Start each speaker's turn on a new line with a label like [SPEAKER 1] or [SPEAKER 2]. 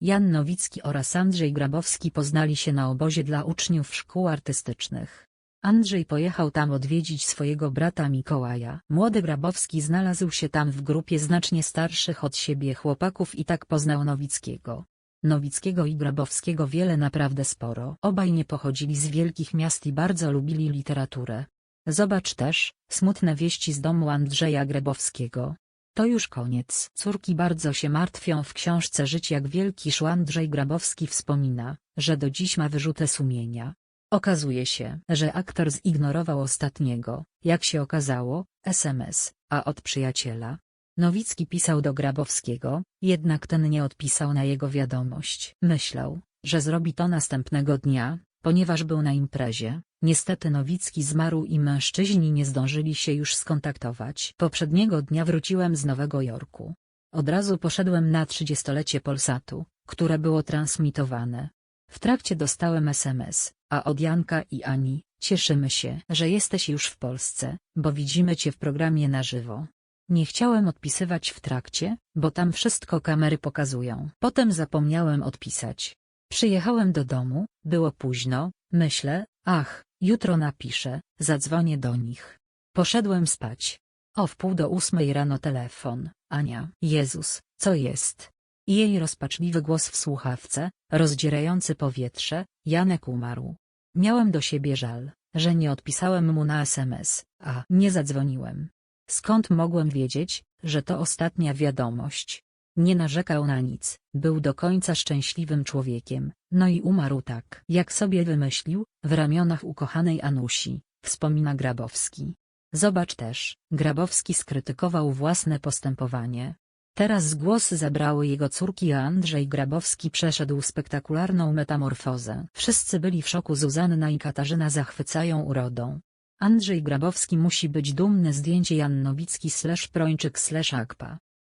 [SPEAKER 1] Jan Nowicki oraz Andrzej Grabowski poznali się na obozie dla uczniów szkół artystycznych. Andrzej pojechał tam odwiedzić swojego brata Mikołaja. Młody Grabowski znalazł się tam w grupie znacznie starszych od siebie chłopaków i tak poznał Nowickiego. Nowickiego i Grabowskiego wiele naprawdę sporo. Obaj nie pochodzili z wielkich miast i bardzo lubili literaturę. Zobacz też, smutne wieści z domu Andrzeja Grabowskiego. To już koniec. Córki bardzo się martwią w książce Żyć jak wielki szł Andrzej Grabowski wspomina, że do dziś ma wyrzuty sumienia. Okazuje się, że aktor zignorował ostatniego, jak się okazało, SMS, a od przyjaciela. Nowicki pisał do Grabowskiego, jednak ten nie odpisał na jego wiadomość. Myślał, że zrobi to następnego dnia, ponieważ był na imprezie. Niestety Nowicki zmarł i mężczyźni nie zdążyli się już skontaktować. Poprzedniego dnia wróciłem z Nowego Jorku. Od razu poszedłem na trzydziestolecie Polsatu, które było transmitowane. W trakcie dostałem SMS, a od Janka i Ani, cieszymy się, że jesteś już w Polsce, bo widzimy cię w programie na żywo. Nie chciałem odpisywać w trakcie, bo tam wszystko kamery pokazują. Potem zapomniałem odpisać. Przyjechałem do domu, było późno, myślę, ach, jutro napiszę, zadzwonię do nich. Poszedłem spać. O wpół do ósmej rano telefon, Ania. Jezus, co jest? Jej rozpaczliwy głos w słuchawce, rozdzierający powietrze, Janek umarł. Miałem do siebie żal, że nie odpisałem mu na SMS, a nie zadzwoniłem. Skąd mogłem wiedzieć, że to ostatnia wiadomość? Nie narzekał na nic, był do końca szczęśliwym człowiekiem, no i umarł tak, jak sobie wymyślił, w ramionach ukochanej Anusi, wspomina Grabowski. Zobacz też, Grabowski skrytykował własne postępowanie. Teraz głos zabrały jego córki a Andrzej Grabowski przeszedł spektakularną metamorfozę. Wszyscy byli w szoku Zuzanna i Katarzyna zachwycają urodą. Andrzej Grabowski musi być dumny zdjęcie Jan Nowicki slash Prończyk slash Akpa.